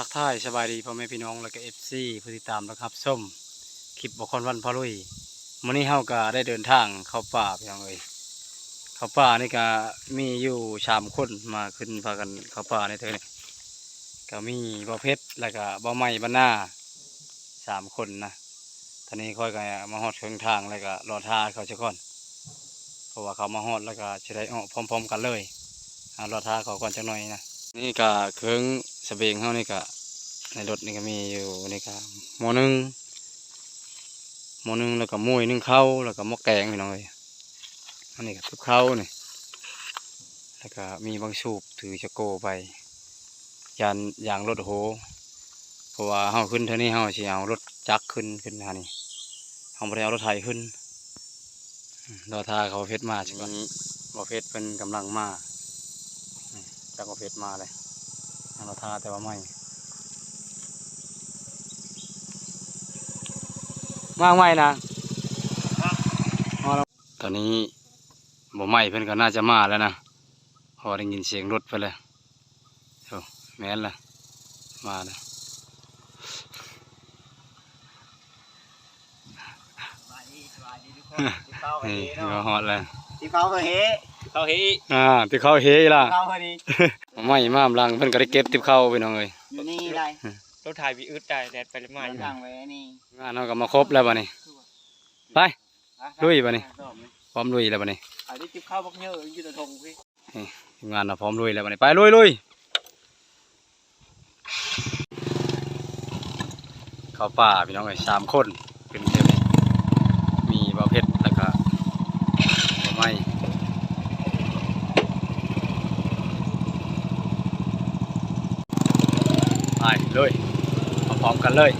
ทักทายสบายดีพ่อแม่พี่น้องแล้วก็เอฟซีผู้ติดตามนะครับส้มคลิปบกคนวันพ่อลุยมื้อนี้เฮาก็ได้เดินทางเข้าป่าพี่น้องเอ้ยเข้าป่านี่ก็มีอยู่สามคนมาขึ้นพากันเข้าป่าในเธอนี่ยก็มีบ่อเพชรแล้วก็บ่อไม้บ้านหน้าสามคนนะตอนนี้ค่อยก็มาฮอดเครื่องทางแล้วก็รอท่าเขาจะก่อนเพราะว่าเขามาฮอดแล้วก็จะได้ออกพร้อม ๆ กันเลยรอท่าเขาก่อนจักหน่อยนะนี่ก็เครื่อง เสบียงเขานี่ก็ในรถนี่ก็มีอยู่นี่ก็หมอนึงหมอนึงแล้วก็มุ้ยหนึ่งข้าวแล้วก็หม้อแกงพี่น้องเอ้ยอันนี้ก็ทุกข้าวนี่แล้วก็มีบางสูบถือชะโกไปยานยางรถโหเพราะว่าเฮาขึ้นเท่านี้เฮาสิเอารถจักรขึ้นขึ้นหานี่เฮาบ่ได้เอารถไถขึ้นรอท่าเขาเพชรมาจังก่อนบ่เพชรเป็นกำลังมาจากประเภทมาเลย เราทาแต่ว่าไม่มากไม่นะมาแล้วตอนนี้บ่ไหม้เพิ่นก็น่าจะมาแล้วนะพอได้ยินเสียงรถไปเลยโอ้แม่นละมาแล้วสบายดีสบายดีทุกคนที่เข้าไปนี่เนาะก็ฮอดแล้วที่เข้าไปเฮ เข้าเฮอ่าที่เขาเฮล่ะเข้าพอดีบ่ไหม้มามลังเพิ่นก็ได้เก็บติบเข้าไปน้องเอ้ยอยู่นี่ได้รถถ่ายวีอึดได้แดดไปเลยมาอยู่ทางไว้นี่งานเฮาก็มาครบแล้วบัดนี้ไปลุยไปนี่พร้อมลุยแล้วบัดนี้อันนี้ทิพเข้าบักเยอะอยู่ในทงพี่ทีมงานเราพร้อมลุยแล้วบัดนี้ไปลุยลุยเข้าป่าพี่น้องเอ้ยสามคนเป็นเท่านี้มีบ่อเพชรแล้วก็บ่อไม้ไป เลยพร้อมกันเลย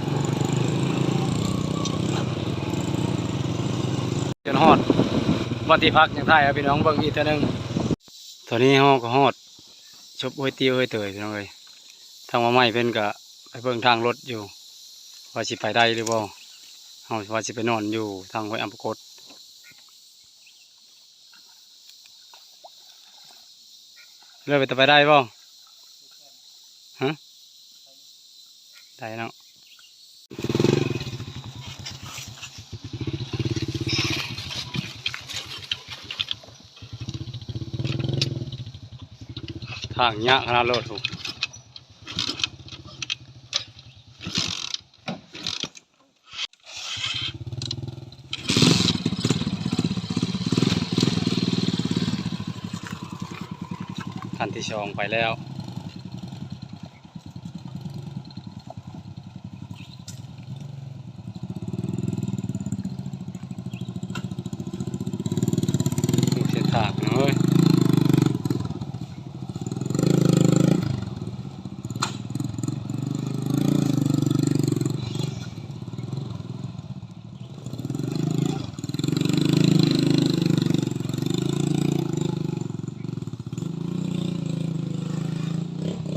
จนฮอดวันที่พักอย่างไทยครับพี่น้องเบิ่งอีกเท่านึงตอนนี้เฮาก็ฮอดชบห้วยตี้วห้วยเตยพี่น้องเอ้ยทางมาใหม่เพิ่นก็ไปเบิ่งทางรถอยู่ ว่าสิไปได้หรือบ่เฮาว่าสิไปนอนอยู่ทางห้วยอัมพกดเลือกไปต่ไปได้บ่ฮะ ได้เนาะทางยากขนาดรถถูกคันที่สองไปแล้วดูเส้นทางเนาะเอ้ย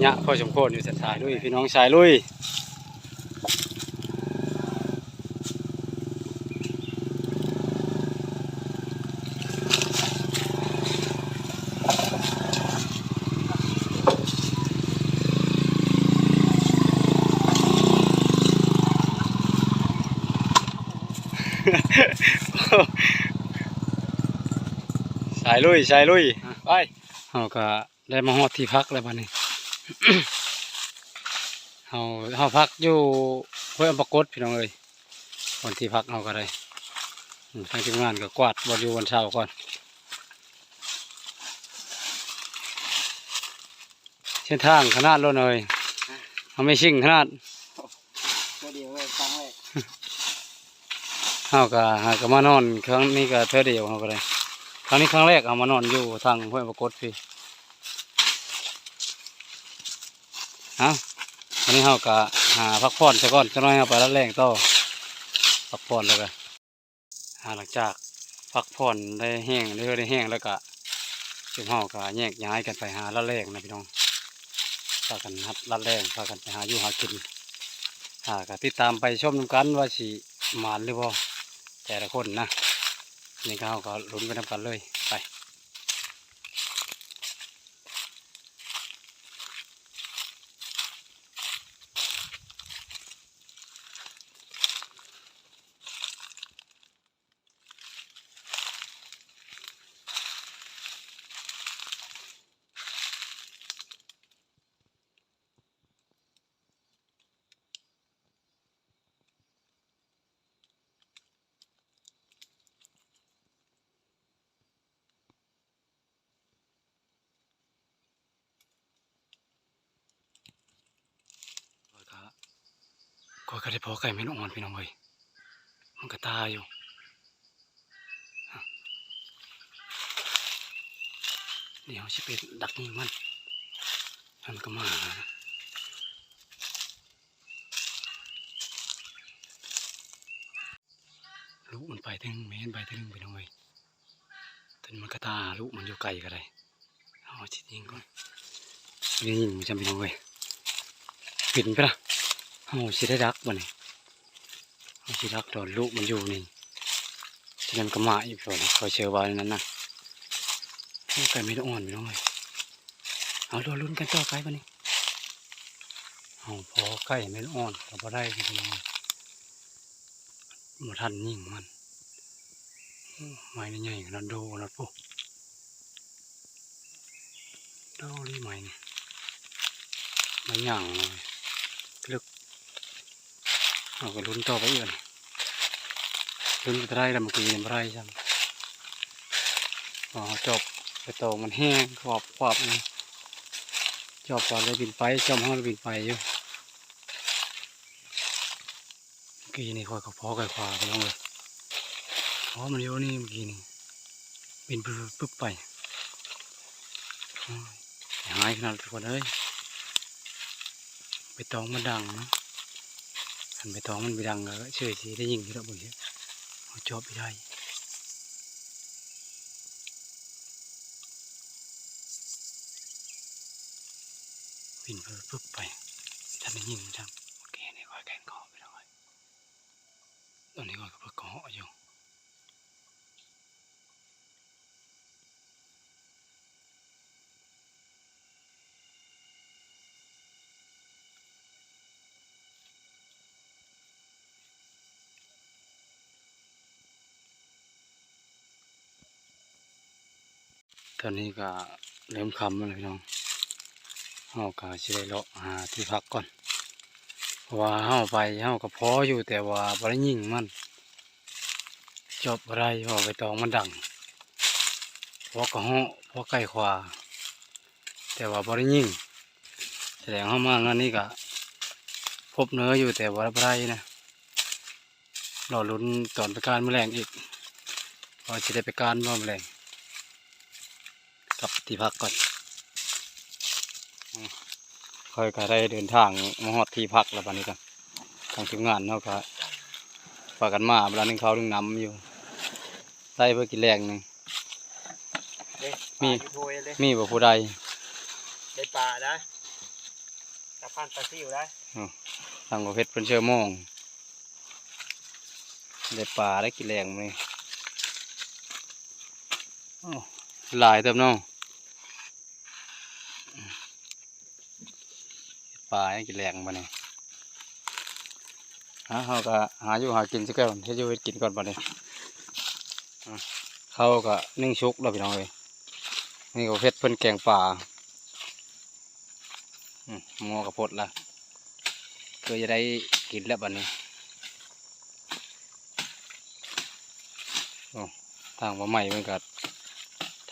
ยะพอสมควรอยู่สันสายลุยพี่น้องชายลุยสายลุยสายลุยไปเราก็ได้มาฮอดที่พักแล้วบัดนี้ เฮาเฮาพักอยู่ห้วยอัมปะกดพี่น้องเอ้ยวันที่พักเฮาก็ได้อืมทางทีมงานก็กวาดบออยู่วันเช้าก่อนเส้นทางขนาดรถเลยเฮาไม่ชิ่งขนาดก็เดียวเลยฟังเลยเฮาก็หาก็มานอนครั้งนี้ก็เท่อเดียวเฮาก็ได้ครั้งนี้ครั้งแรกเอามานอนอยู่ทางห้วยอัมปะกดพี่ เอาวันนี้เราก็หาพักผ่อนซะก่อนจะน้อยเราไปแล้วแรงต่อพักผ่อนแล้วก็หาหลังจากพักผ่อนได้แห้งได้ได้แห้งแล้วก็เจ้าเฮาก็แยกย้ายกันไปหาละแรงนะพี่น้องพากันหัดละแรงพากันไปหาอยู่หากินหาก็ติดตามไปชมกันว่าสิหมานหรือบ่แต่ละคนนะนี่เฮาก็ลุ้นไปนำกันเลย ก็ก็ได้พอไก่ไม่นอ่อนพี่น้องเอ้ยมันก็ตาอยู่เดี๋ยวสิไปดักยิงมันมันก็มานะลูกมันไปถึงแม่นไปถึงพี่น้องเอ้ยแต่มันก็ตาลูกมันอยู่ไกลก็ได้เอาชิดยิงก่อนนี่ยิงจำพี่น้องเอ้ยปิดไปละ เอาสิได้ดักมันนี่เอาสิรักโดนลูกมันอยู่นี่ฉะนั้นก็มาอีกคนคอยเชื่อว่าในนั้นนะโอ้ไก่ไม่ได้องอ่อนไม่ต้องเลยเอาโดนลุ้นกันต่อไปปะนี่เอาพอไก่ไม่ได้องอ่อนก็พอได้พี่น้องหมดทันยิ่งมันไม้นี่ใหญ่ขนาดโดขนะปุ๊โดรีไม้นี่ไม่หยั่งเลย เอาก็ลุ้นต่อไปอีกเลยลุ้นไปได้ล้วเมื่อกี้ยังไม่ได้จังอ๋อจบไปตองมันแห้งขอบขอบนี่จอบก่อนเลยบินไปจอมห้องเลยบินไปอยู่เมื่อกี้นี่คอยกับพ่อกับขวาไปลงเลยเพราะมันอยู่นี่เมื่อกี้นี่บินปึ๊บปึ๊บไปอ้าวหายขนาดทุกคนเอ้ยไปตองมันดังนะ อันไปท้องมันไปดังก็เฉยสีได้ยิงที่เราบอกเยอะเอาจอบไปได้วินเพิ่มปุ๊บไปท่านได้ยินจังโอเคนี่ก็แกนคอไปแล้วตอนนี้ก็เพิ่งกออยู่ ตอนนี้ก็เริ่มคำแล้วพี่น้องเฮาก็สิได้เลาะหาที่พักก่อน เพราะว่าเฮาไปเฮาก็พออยู่แต่ว่าบ่ได้ยิงมัน จบอะไรเพราะว่าไปตองมันดังพอก็เฮาพอใกล้ขวาแต่ว่าบ่ได้ยิงแสดงเฮามางานนี้ก็พบเนื้ออยู่แต่ว่าได้นะรอลุ้นตอนไปการแมลงอีกพอจะได้ไปการบ่แมลง กลับที่พักก่อนอืมค่อยก็ได้เดินทางมาฮอดที่พักแล้วบัดนี้กันทางทีมงานเนาะก็ฝากกันมาเวลานึงเขาวนึงน้ำอยู่ใส่เพื่อกินแรงหนึ่งเด้มีปลาอยู่ถ้วยเลยมีบ่ผู้ใดได้ปลาได้ตะพันปลาซิวได้ทางประเภทเป็นเชื่อโมงได้ปลาได้กินแรงเลยโอ้หลายเติมเน้อง ปลาให้กินแรงมาเนี่ยฮะเขาก็หาอยู่หากินสักก่อนให้อยู่ให้กินก่อนมาเนี่ยเขาก็นึ่งชุกแล้วพี่น้องเลยนี่ก็เพชรเพิ่นแกงป่าอืมหมอกระพดละก็จะได้กินแล้วบัดนี้โอ้ทางว่าใหม่มันก็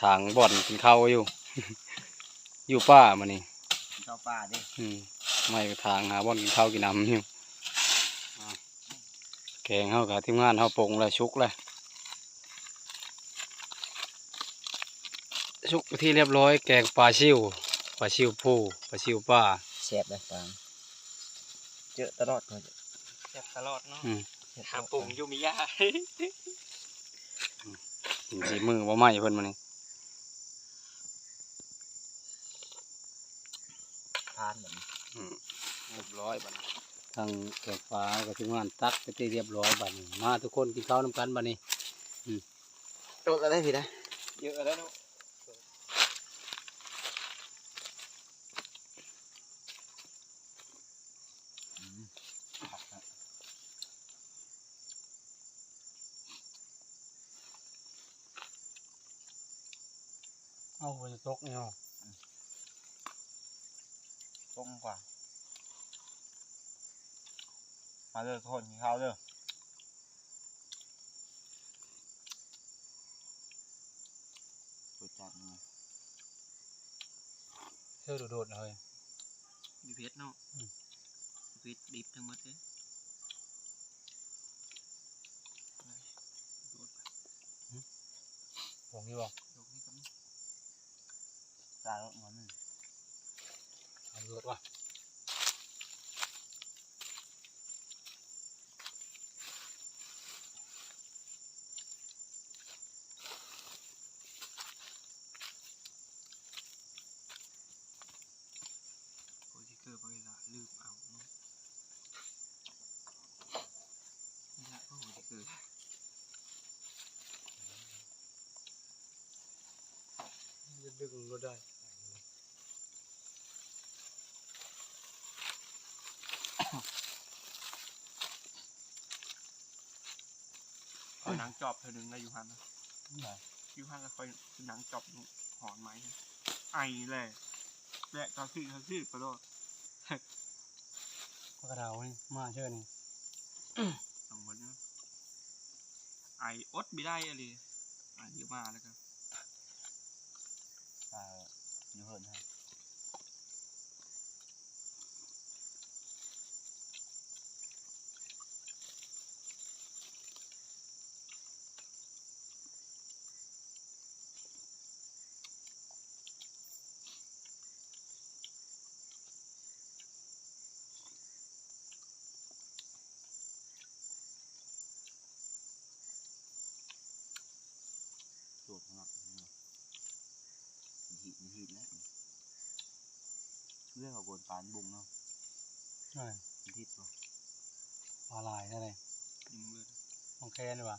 ทางบ่อนกินข้าวอยู่ อยู่ป้ามานี่เจ้าปลาดิ อืมไม่ทางหาบ่อนกินข้าวกินน้ำอยู่อ่าแกงเฮากับทีมงานเฮาปรุงแล้วชุกแล้วชุกไปที่เรียบร้อยแกงปลาชิวปลาชิวผู้ปลาชิวป้าแซ่บเลยปลาเจอตลอดเลยเจ็บตลอดเนาะอืมหาปุ่มยูมิยากินสีมือว่าไหม้เพิ่นมานี่านแบบนี้เรียบร้อยบัดนี้ทางแกงฟ้ากับทีมงานตักไปที่เรียบร้อยบัดนี้มาทุกคนกินข้าวน้ำกันบัดนี้ตัวอะไรพี่นะเยอะแล้วเนาะเอาไปตกเนี่ย không quả mà giờ hồn thì hao rồi tôi chặt rồi chưa đột đột rồi đi viết nó ừ. viết bịp nó mất đấy Còn như không? Đúng như cấm. Ra lộn ngón này. หมดเลยผงนี่บ่ลูกนี่ก็มีตายแล้วมันเอารถว่ะโปรติเกอร์บริลาลืมเอาเนาะนี่ละโปรติเกอร์จะดึงรถได้ อาหนังจอบเธอหนึ่งนะยูฮันนะยูฮันแล้วคอยหนังจอบหอนไม้นะไอแหละแหละกระซี่กระซี่ประโดดกระดาวนี่มาเชิญนี่สองคนเนาะไออดไม่ได้อะไรไอเยอะมากแล้วกันตายอยู่เหิน สูตรของเราหีดหีดแล้วเรื่องของบนปานบุงเนาะใช่ทิศตัวปลาลายได้เลยยิงเลยมองแคนดีกว่า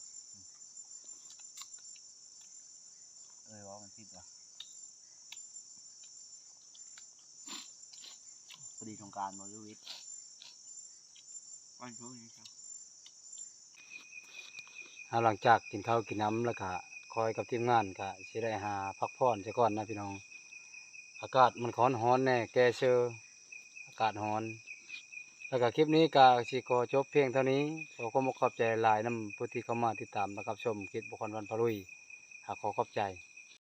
เอ้ยว่ามันทิศวะพอดีสงกรารบริวิทย์วันโชว์นี่ครับเอาหลังจากกินข้าวกินน้ำแล้วก็ คอยกับทีมงานกะสิได้หาพักผ่อนซะก่อนนะพี่น้อง อากาศมันร้อนร้อนแน่แกเชออากาศร้อน แล้วก็คลิปนี้ก็สิขอจบเพียงเท่านี้ขอความขอบใจหลายน้ำผู้ที่เข้ามาติดตามนะครับชมคลิปบุคคลวันพลุยหากขอขอบใจ